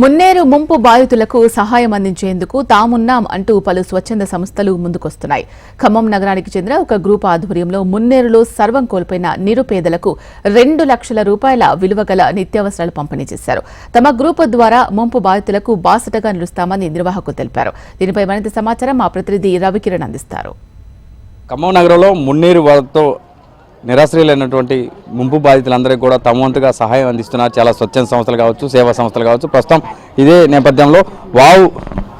మున్నేరు ముంపు బాధితులకు సహాయం అందించేందుకు తామున్నాం అంటూ పలు స్వచ్ఛంద సంస్థలు ముందుకొస్తున్నాయి. ఖమ్మం నగరానికి చెందిన ఒక గ్రూప్ ఆధ్వర్యంలో మున్నేరులో సర్వం కోల్పోయిన నిరుపేదలకు రెండు లక్షల రూపాయల విలువ గల నిత్యావసరాలు పంపిణీ చేశారు. తమ గ్రూప్ ద్వారా ముంపు బాధితులకు బాసటగా నిలుస్తామని నిర్వాహకులు తెలిపారు. దీనిపై మరింత సమాచారం మా ప్రతినిధి రవికిరణ్ అందిస్తారు. ఖమ్మం నగరంలో మున్నేరు వారితో నిరాశ్రయులైనటువంటి ముంపు బాధితులందరికీ కూడా తమ వంతుగా సహాయం అందిస్తున్నారు. చాలా స్వచ్ఛంద సంస్థలు కావచ్చు సేవా సంస్థలు కావచ్చు. ప్రస్తుతం ఇదే నేపథ్యంలో వావ్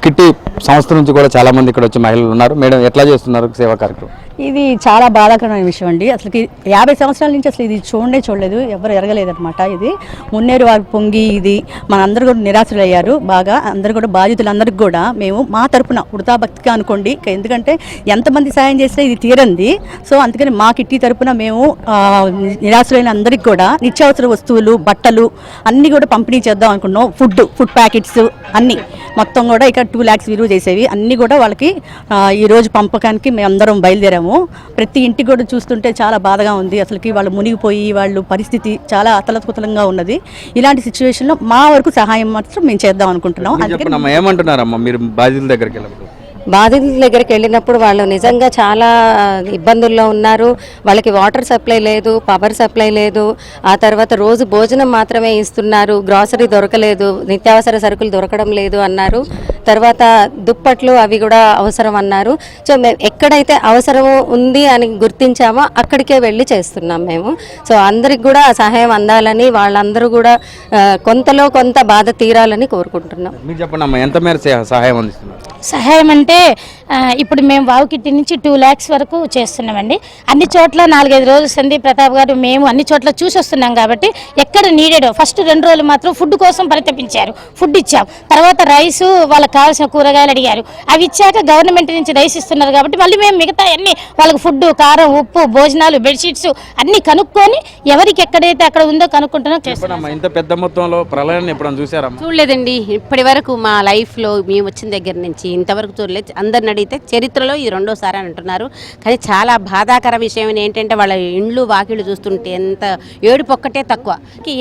కిట్టి సంస్థ నుంచి కూడా చాలామంది ఇక్కడ వచ్చి మహిళలు ఉన్నారు. మేడం ఎట్లా చేస్తున్నారు సేవా కార్యక్రమం? ఇది చాలా బాధాకరమైన విషయం అండి. అసలు యాభై సంవత్సరాల నుంచి అసలు ఇది చూడండే చూడలేదు ఎవరు ఎరగలేదన్నమాట ఇది. మున్నేరు వారు పొంగి ఇది మనందరూ కూడా నిరాశలయ్యారు బాగా అందరూ కూడా బాధితులందరికీ కూడా మేము మా తరపున ఉడతా భక్తిగా అనుకోండి. ఎందుకంటే ఎంతమంది సాయం చేసినా ఇది తీరంది. సో అందుకని మా కిట్టి తరపున మేము నిరాశలైన అందరికీ కూడా నిత్యావసర వస్తువులు బట్టలు అన్నీ కూడా పంపిణీ చేద్దాం అనుకున్నాం. ఫుడ్ ఫుడ్ ప్యాకెట్స్ అన్నీ మొత్తం కూడా ఇక్కడ టూ ల్యాక్స్ విలువ చేసేవి. అన్నీ కూడా వాళ్ళకి ఈరోజు పంపకానికి మేము అందరం బయలుదేరాము. ప్రతి ఇంటికి కూడా చూస్తుంటే చాలా బాధగా ఉంది. అసలుకి వాళ్ళు మునిగిపోయి వాళ్ళు పరిస్థితి చాలా అతలకుతలంగా ఉన్నది. ఇలాంటి సిచ్యువేషన్లో మా వరకు సహాయం మాత్రం మేము చేద్దాం అనుకుంటున్నాం. ఏమంటున్నారమ్మా? మీరు బాధితుల దగ్గరికి వెళ్ళినప్పుడు. బాధితుల దగ్గరికి వెళ్ళినప్పుడు వాళ్ళు నిజంగా చాలా ఇబ్బందుల్లో ఉన్నారు. వాళ్ళకి వాటర్ సప్లై లేదు పవర్ సప్లై లేదు. ఆ తర్వాత రోజు భోజనం మాత్రమే ఇస్తున్నారు. గ్రాసరీ దొరకలేదు. నిత్యావసర సరుకులు దొరకడం లేదు అన్నారు. తర్వాత దుప్పట్లు అవి కూడా అవసరం అన్నారు. సో మేము ఎక్కడైతే అవసరం ఉంది అని గుర్తించామో అక్కడికే వెళ్ళి చేస్తున్నాం మేము. సో అందరికి కూడా సహాయం అందాలని వాళ్ళందరూ కూడా కొంతలో కొంత బాధ తీరాలని కోరుకుంటున్నాం. మీరు చెప్పండి అమ్మా ఎంత మేర సే- సహాయం అందిస్తున్నారు? సహాయం అంటే ఇప్పుడు మేము వావుకిట్టి నుంచి టూ ల్యాక్స్ వరకు చేస్తున్నామండి. అన్ని చోట్ల నాలుగైదు రోజులు సందీప్ ప్రతాప్ గారు మేము అన్ని చోట్ల చూసి వస్తున్నాం కాబట్టి ఎక్కడ నీడెడో ఫస్ట్ రెండు రోజులు మాత్రం ఫుడ్ కోసం పరితపించారు. ఫుడ్ ఇచ్చాం. తర్వాత రైస్ వాళ్ళకి కావాల్సిన కూరగాయలు అడిగారు. అవి ఇచ్చాక గవర్నమెంట్ నుంచి రైస్ ఇస్తున్నారు కాబట్టి మళ్ళీ మేము మిగతా అన్ని వాళ్ళకి ఫుడ్ కారం ఉప్పు భోజనాలు బెడ్షీట్స్ అన్ని కనుక్కొని ఎవరికి ఎక్కడైతే అక్కడ ఉందో కనుక్కుంటున్నాం చేస్తున్నాం. ఇంత పెద్ద మొత్తంలో ప్రళయాన్ని ఎప్పుడైనా చూడలేదండి. ఇప్పటి వరకు మా లైఫ్లో మేము వచ్చిన దగ్గర నుంచి ఇంతవరకు చూడలేదు. అందరిని అడిగితే చరిత్రలో ఇది రెండోసారి అని అంటున్నారు. కానీ చాలా బాధాకర విషయం ఏంటంటే వాళ్ళ ఇండ్లు వాకిళ్ళు చూస్తుంటే ఎంత ఏడుపొక్కటే తక్కువ.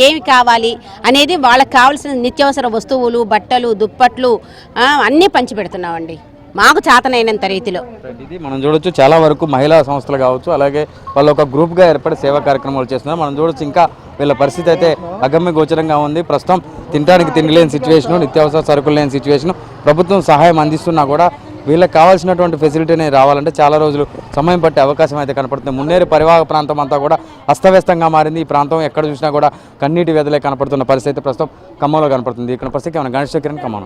ఏమి కావాలి అనేది వాళ్ళకి కావాల్సిన నిత్యావసర వస్తువులు బట్టలు దుప్పట్లు అన్నీ పంచిపెడుతున్నామండి. మాకు చేతనైనంత రీతిలో. ఇది మనం చూడొచ్చు చాలా వరకు మహిళా సంస్థలు కావచ్చు అలాగే వాళ్ళు ఒక గ్రూప్గా ఏర్పడి సేవా కార్యక్రమాలు చేస్తున్నారు. మనం చూడొచ్చు ఇంకా వీళ్ళ పరిస్థితి అయితే అగమ్య గోచరంగా ఉంది. ప్రస్తుతం తినడానికి తిండి లేని సిచ్యువేషను నిత్యావసర సరుకులు లేని సిచ్యువేషను ప్రభుత్వం సహాయం అందిస్తున్నా కూడా వీళ్ళకి కావాల్సినటువంటి ఫెసిలిటీ అనేది రావాలంటే చాలా రోజులు సమయం పట్టే అవకాశం అయితే కనపడుతుంది. మున్నేరు పరివాహ ప్రాంతం అంతా కూడా అస్తవ్యస్తంగా మారింది. ఈ ప్రాంతం ఎక్కడ చూసినా కూడా కన్నీటి వెదలే కనపడుతున్న పరిస్థితి ప్రస్తుతం ఖమ్మంలో కనపడుతుంది. ఇక్కడ పరిస్థితి ఏమైనా గణేష్ చక్రని ఖమ్మం